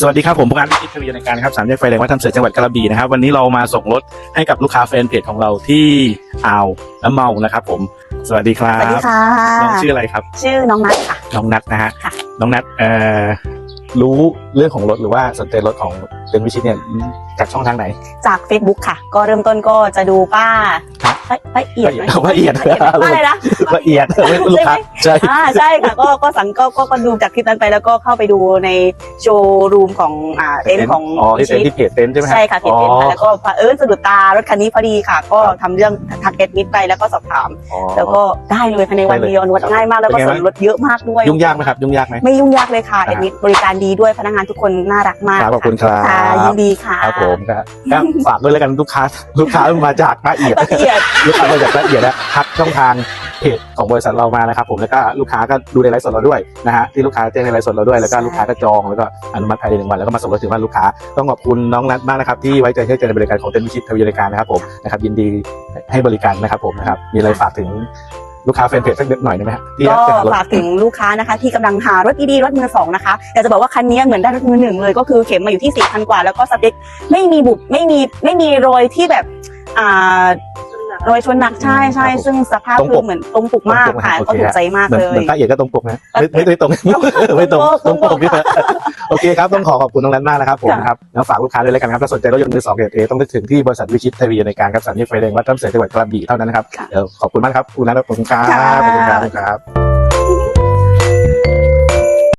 สวัสดีครับผมพงษ์อาร์ตวิชิตทวีในการครับสามแยกไฟแดงวัดทำเสือจังหวัดกระบี่นะครับวันนี้เรามาส่งรถให้กับลูกค้าแฟนเพจของเราที่อ่าวน้ำเมานะครับผมสวัสดีครัสวัสดีบค่ะ น้องชื่ออะไรครับชื่อน้องนัทค่ะ น้องนัทนะฮะค่ะ น้องนัทเอ่อ รู้เรื่องของรถหรือว่าสนใจรถของเป็นวิชิตเนี่ยจากช่องทางไหน จาก Facebook ค่ะ ก็เริ่มต้นก็จะดูป้าครับละละเอียดไหมละเอียดละเอียดป้าอะไรนะละเอียดไม่ลูกค้าใช่อ่าใช่ค่ะก็ก็สังก็ก็ก็ดูจากคลิปนั้นไปแล้วก็เข้าไปดูในโชว์รูมของอ่าเต็นท์ของอ๋อที่เต็นท์ที่เพจเต็นท์ใช่ไหมฮใช่ค่ะเพจเต็นท์ค่ะแล้วก็เผอิญสะดุดตารถคันนี้พอดีค่ะ ก็ครับทำเรื่องทักเก็ตมิดไปแล้วก็สอบถามอ๋อแล้วก็ได้เลยภายในวันได้เลยเดียวอนุมัติครับง่ายมากแล้วก็เป็นไงส่วนลดเยอะมากด้วยยุ่งยากไหมครับยุ่งยากไหมไม่ยุ่งยากเลยค่ะอ่าเอ็ดมิดบริการดีด้วยพนักงานทุกคนน่ารักมากครับขอบคุณครับค่ะยินดีค่ะครับผมครับครับฝากด้วยแล้วกันลูกค้าลูกค้ามาจากละเอียดละเอียด ลูกค้ามาจากละเอียดนะทักช่องทางเพจของบริษัทเรามานะครับผมแล้วก็ลูกค้าก็ดูในไลฟ์สดเราด้วยนะฮะที่ลูกค้าแจ้งในไลฟ์สดเราด้วยแล้วก็ลูกค้าก็จองแล้วก็อนุมัติภายในหนึ่งวันแล้วก็มาส่งรถถึงบ้านลูกค้าต้องขอบคุณน้องนัทมากนะครับที่ไว้ใจเชื่อใจในบริการของเต็นท์วิชิตทวีรายการนะครับผมนะครับยินดีให้บริการนะครับผมนะครับมีอะไรฝากถึง ลูกค้าแฟนเพจสักนิดหน่อยได้ไหมฮะที่ก็อยากจะหารถ ฝากถึงลูกค้านะคะที่กำลังหารถดีๆรถมือสองนะคะอยากจะบอกว่าคันนี้เหมือนได้รถมือหนึ่งเลย ก็คือเข็มมาอยู่ที่สี่พันกว่าแล้วก็สเปคไม่มีบุบไม่มีไม่มีรอยที่แบบอ่า รอยชนหนักใช่ใช่ซึ่งสภาพตรงปคืกอเหมือนตรงปกมากค่ะตรงปกนะโอก็เคถูกใจมากเหมือนเลเหมืยอนตาเอียดก็ตรงปกนะไม่ไม่ไม่ตรงไม่ตรงตรงปกพี่โอเคครับต้องขอขอบคุณน้องนัทมากนะครับผมนะครับแล้วฝากลูกค้าด้วยแล้วกันครับถ้าสนใจรถยนต์มือสองเกรดเอต้องนึกถึงที่บริษัทวิชิตทวีในการครับสามแยกไฟแดงวัดต้นเสด็จจังหวัดกระบี่เท่านั้นนะครับค่ะเดี๋ยวขอบคุณมากครับคุณนัทขอบคุณครับค่ะขอบคุณครับขอบคุณครับ